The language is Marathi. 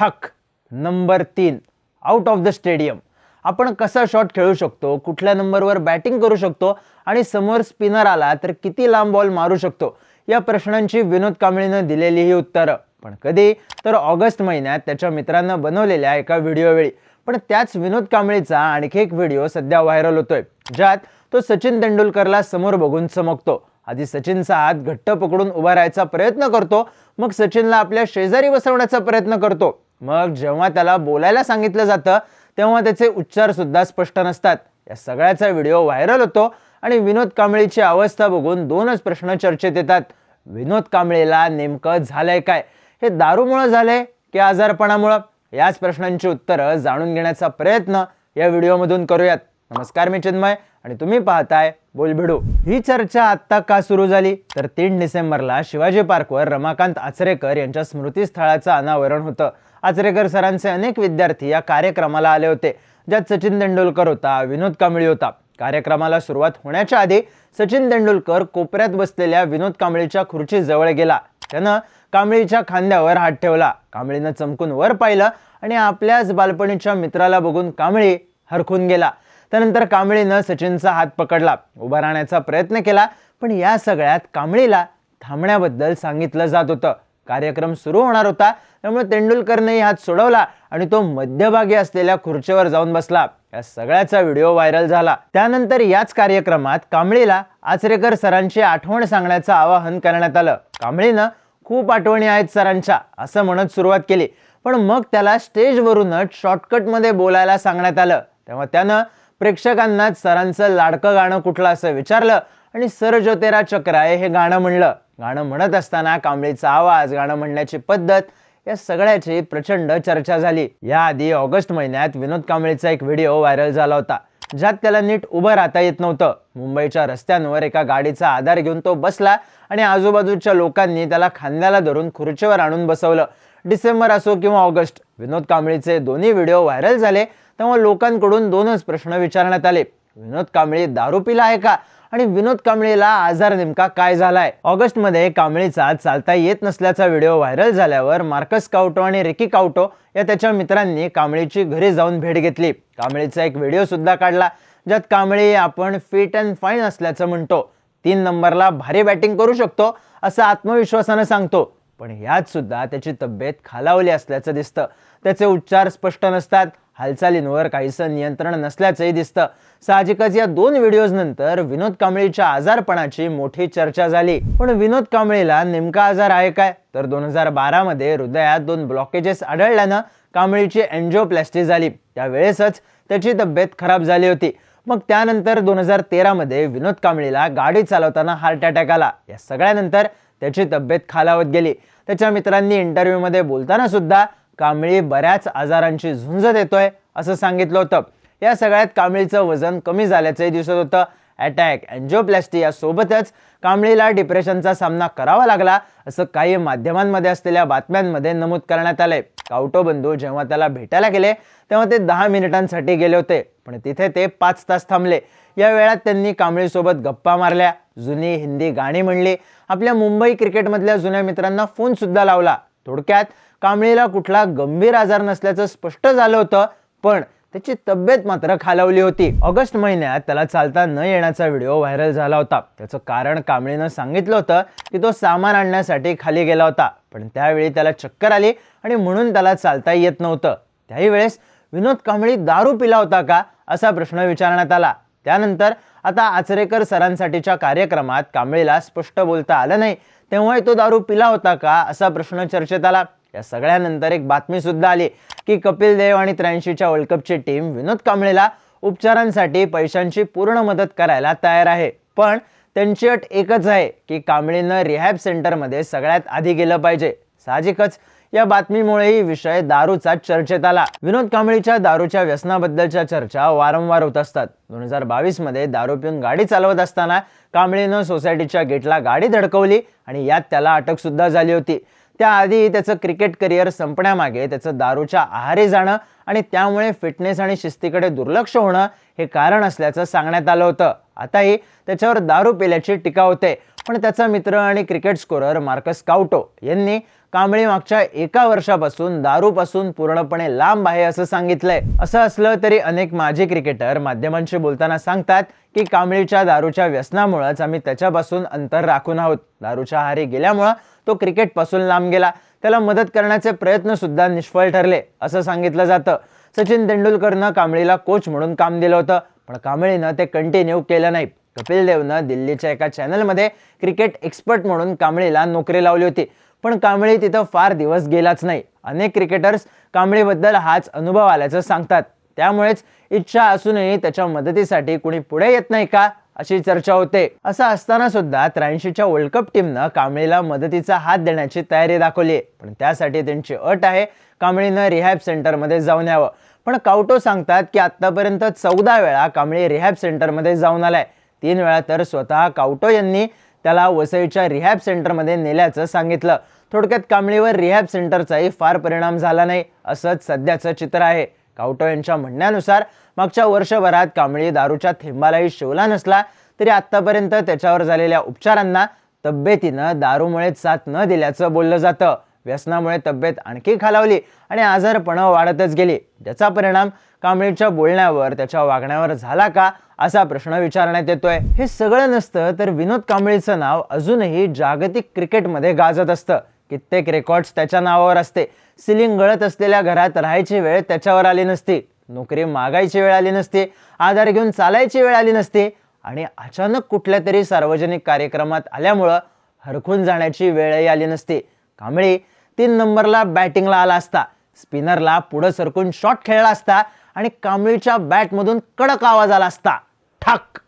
ठक नंबर तीन आउट ऑफ द स्टेडियम आपण कसा शॉट खेळू शकतो कुठल्या नंबरवर बॅटिंग करू शकतो आणि समोर स्पिनर आला तर किती लांब बॉल मारू शकतो? या प्रश्नांची विनोद कांबळीनं दिलेली ही उत्तरं. पण कधी? तर ऑगस्ट महिन्यात त्याच्या मित्रांनं बनवलेल्या एका व्हिडिओवेळी पण त्याच विनोद कांबळीचा आणखी एक व्हिडिओ सध्या व्हायरल होतोय ज्यात तो सचिन तेंडुलकरला समोर बघून चमकतो. आधी सचिनचा हात घट्ट पकडून उभा राहायचा प्रयत्न करतो मग सचिनला आपल्या शेजारी बसवण्याचा प्रयत्न करतो. मग जेव्हा त्याला बोलायला सांगितलं जातं तेव्हा त्याचे उच्चार सुद्धा स्पष्ट नसतात. या सगळ्याचा व्हिडिओ व्हायरल होतो आणि विनोद कांबळीची अवस्था बघून दोनच प्रश्न चर्चेत येतात. विनोद कांबळेला नेमकं झालंय काय? हे दारूमुळं झालंय की आजारपणामुळं? याच प्रश्नांची उत्तरं जाणून घेण्याचा प्रयत्न या व्हिडिओमधून करूयात. नमस्कार मी चिन्मय आणि तुम्ही पाहताय बोलभिडू ही चर्चा आत्ता का सुरू झाली? तर तीन डिसेंबरला शिवाजी पार्कवर रमाकांत आचरेकर यांच्या स्मृतीस्थळाचं अनावरण होतं. आचरेकर सरांचे अनेक विद्यार्थी या कार्यक्रमाला आले होते ज्यात सचिन तेंडुलकर होता विनोद कांबळी होता. कार्यक्रमाला सुरुवात होण्याच्या आधी सचिन तेंडुलकर कोपऱ्यात बसलेल्या विनोद कांबळीच्या खुर्चीजवळ गेला. त्यानं कांबळीच्या खांद्यावर हात ठेवला. कांबळीनं चमकून वर पाहिलं आणि आपल्याच बालपणीच्या मित्राला बघून कांबळी हरखून गेला. त्यानंतर कांबळीनं सचिनचा हात पकडला. उभा राहण्याचा प्रयत्न केला पण या सगळ्यात कांबळीला थांबण्याबद्दल सांगितलं जात होतं. कार्यक्रम सुरू होणार होता. त्यामुळे तेंडुलकरनेही हात सोडवला आणि तो मध्यभागी असलेल्या खुर्चीवर जाऊन बसला. या सगळ्याचा व्हिडिओ व्हायरल झाला. त्यानंतर याच कार्यक्रमात कांबळीला आचरेकर सरांची आठवण सांगण्याचं आवाहन करण्यात आलं. कांबळीनं खूप आठवणी आहेत सरांच्या असं म्हणत सुरुवात केली. पण मग त्याला स्टेजवरूनच शॉर्टकटमध्ये बोलायला सांगण्यात आलं. तेव्हा त्यानं प्रेक्षकांनाच सरांचं लाडकं गाणं कुठलं असं विचारलं आणि सर जोतेरा चक्राय चक्र आहे हे गाणं म्हणलं. गाणं म्हणत असताना कांबळीचा आवाज गाणं म्हणण्याची पद्धत या सगळ्याची प्रचंड चर्चा झाली. याआधी ऑगस्ट महिन्यात विनोद कांबळीचा एक व्हिडिओ व्हायरल झाला होता ज्यात त्याला नीट उभं राहता येत नव्हतं. मुंबईच्या रस्त्यांवर एका गाडीचा आधार घेऊन तो बसला आणि आजूबाजूच्या लोकांनी त्याला खांद्याला धरून खुर्चीवर आणून बसवलं. डिसेंबर असो किंवा ऑगस्ट विनोद कांबळीचे दोन्ही व्हिडिओ व्हायरल झाले तेव्हा लोकांकडून दोनच प्रश्न विचारण्यात आले. विनोद कांबळे दारू पिला आहे का? आणि विनोद कांबळेला आजार नेमका काय झालाय? ऑगस्टमध्ये कांबळेचा चालता येत नसल्याचा व्हिडिओ व्हायरल झाल्यावर मार्कस काउटो आणि रिकी काउटो या त्याच्या मित्रांनी कांबळेची घरी जाऊन भेट घेतली. कांबळेचा एक व्हिडिओ सुद्धा काढला ज्यात कांबळे आपण फिट अँड फाईन असल्याचं म्हणतो. तीन नंबरला भारी बॅटिंग करू शकतो असं आत्मविश्वासानं सांगतो. पण यात सुद्धा त्याची तब्येत खालावली असल्याचं दिसतं. त्याचे उच्चार स्पष्ट नसतात. हालचालींवर काहीसं नियंत्रण नसल्याचंही दिसतं. साहजिकच या दोन व्हिडिओज नंतर विनोद कांबळेच्या आजारपणाची मोठी चर्चा झाली. पण विनोद कांबळेला नेमका आजार आहे काय? तर दोन हजार बारा मध्ये हृदयात दोन ब्लॉकेजेस आढळल्यानं कांबळीची एन्जिओप्लॅस्टी झाली. त्यावेळेसच त्याची तब्येत खराब झाली होती. मग त्यानंतर दोन हजार तेरामध्ये विनोद कांबळीला गाडी चालवताना हार्ट अटॅक आला. या सगळ्यानंतर त्याची तब्येत खालावत गेली. त्याच्या मित्रांनी इंटरव्ह्यूमध्ये बोलताना सुद्धा कांबळी बऱ्याच आजारांची झुंज देतोय असं सांगितलं होतं. या सगळ्यात कांबळीचं वजन कमी झाल्याचंही दिसत होतं. अटॅक अँजिओप्लॅस्टी यासोबतच कांबळीला डिप्रेशनचा सामना करावा लागला असं काही माध्यमांमध्ये असलेल्या बातम्यांमध्ये नमूद करण्यात आलंय. कावटो बंधू जेव्हा त्याला भेटायला गेले तेव्हा ते दहा मिनिटांसाठी गेले होते पण तिथे ते पाच तास थांबले. या वेळात त्यांनी कांबळीसोबत गप्पा मारल्या जुनी हिंदी गाणी म्हणली. आपल्या मुंबई क्रिकेटमधल्या जुन्या मित्रांना फोन सुद्धा लावला. थोडक्यात कांबळीला कुठला गंभीर आजार नसल्याचं स्पष्ट झालं होतं पण त्याची तब्येत मात्र खालावली होती. ऑगस्ट महिन्यात त्याला चालता न येण्याचा व्हिडिओ व्हायरल झाला होता. त्याचं कारण कांबळीनं सांगितलं होतं की तो सामान आणण्यासाठी खाली गेला होता पण त्यावेळी त्याला चक्कर आली आणि म्हणून त्याला चालता येत नव्हतं. त्याही वेळेस विनोद कांबळी दारू पिला होता का? असा प्रश्न विचारण्यात आला. त्यानंतर आता आचरेकर सरांसाठीच्या कार्यक्रमात कांबळीला स्पष्ट बोलता आलं नाही तेव्हाही तो दारू पिला होता का? असा प्रश्न चर्चेत आला. या सगळ्यानंतर एक बातमी सुद्धा आली की कपिल देव आणि त्र्याऐंशीच्या वर्ल्ड कपची टीम विनोद कांबळेला उपचारांसाठी पैशांची पूर्ण मदत करायला तयार आहे. पण त्यांची अट एकच आहे की कांबळेनं रिहॅब सेंटरमध्ये सगळ्यात आधी गेलं पाहिजे. साहजिकच या बातमीमुळेही विषय दारूचा चर्चेत आला. विनोद कांबळीच्या दारूच्या व्यसनाबद्दलच्या चर्चा वारंवार होत असतात. दोन हजार बावीसमध्ये दारू पिऊन गाडी चालवत असताना कांबळीनं सोसायटीच्या गेटला गाडी धडकवली आणि यात त्याला अटक सुद्धा झाली होती. त्याआधी त्याचं क्रिकेट करिअर संपण्यामागे त्याचं दारूच्या आहारी जाणं आणि त्यामुळे फिटनेस आणि शिस्तीकडे दुर्लक्ष होणं हे कारण असल्याचं सांगण्यात आलं होतं. आताही त्याच्यावर दारू पिल्याची टीका होते. पण त्याचा मित्र आणि क्रिकेट स्कोरर मार्कस काउटो यांनी कांबळी मागच्या एका वर्षापासून दारूपासून पूर्णपणे लांब आहे असं सांगितलंय. असं असलं तरी अनेक माजी क्रिकेटर माध्यमांशी बोलताना सांगतात की कांबळीच्या दारूच्या व्यसनामुळेच आम्ही त्याच्यापासून अंतर राखून आहोत. दारूच्या आहारी गेल्यामुळं तो क्रिकेटपासून लांब गेला. त्याला मदत करण्याचे प्रयत्न सुद्धा निष्फळ ठरले असं सांगितलं जातं. सचिन तेंडुलकरनं कांबळीला कोच म्हणून काम दिलं होतं पण कांबळीनं ते कंटिन्यू केलं नाही. कपिल देवनं दिल्लीच्या एका चॅनलमध्ये क्रिकेट एक्सपर्ट म्हणून कांबळीला नोकरी लावली होती. पण कांबळी तिथं फार दिवस गेलाच नाही. अनेक क्रिकेटर्स कांबळीबद्दल हाच अनुभव आल्याचं सांगतात. त्यामुळेच इच्छा असूनही त्याच्या मदतीसाठी कुणी पुढे येत नाही का अशी चर्चा होते. असं असताना सुद्धा त्र्याऐंशीच्या वर्ल्ड कप टीमनं कांबळीला मदतीचा हात देण्याची तयारी दाखवली आहे. पण त्यासाठी त्यांची अट आहे कांबळीनं रिहॅब सेंटरमध्ये जाऊन यावं. पण कावटो सांगतात की आत्तापर्यंत चौदा वेळा कांबळी रिहॅब सेंटरमध्ये जाऊन आलाय. तीन वेळा तर स्वतः कावटो यांनी त्याला वसईच्या रिहॅब सेंटरमध्ये नेल्याचं सांगितलं. थोडक्यात कांबळीवर रिहॅब सेंटरचाही फार परिणाम झाला नाही असंच सध्याचं चित्र आहे. कावटो यांच्या म्हणण्यानुसार मागच्या वर्षभरात कांबळी दारूच्या थेंबालाही शिवला नसला तरी आत्तापर्यंत त्याच्यावर झालेल्या उपचारांना तब्येतीनं दारूमुळे साथ न दिल्याचं बोललं जातं. व्यसनामुळे तब्येत आणखी खालावली आणि आजारपणं वाढतच गेली. ज्याचा परिणाम कांबळीच्या बोलण्यावर त्याच्या वागण्यावर झाला का असा प्रश्न विचारण्यात येतोय. हे सगळं नसतं तर विनोद कांबळीचं नाव अजूनही जागतिक क्रिकेटमध्ये गाजत असतं. कित्येक रेकॉर्ड्स त्याच्या नावावर असते. सिलिंग गळत असलेल्या घरात राहायची वेळ त्याच्यावर आली नसती. नोकरी मागायची वेळ आली नसती. आधार घेऊन चालायची वेळ आली नसती. आणि अचानक कुठल्या तरी सार्वजनिक कार्यक्रमात आल्यामुळं हरखून जाण्याची वेळही आली नसती. कांबळी तीन नंबरला बॅटिंगला आला असता. स्पिनरला पुढं सरकून शॉट खेळला असता. आणि कांबळीच्या बॅटमधून कडक आवाज आला असता. ठाक!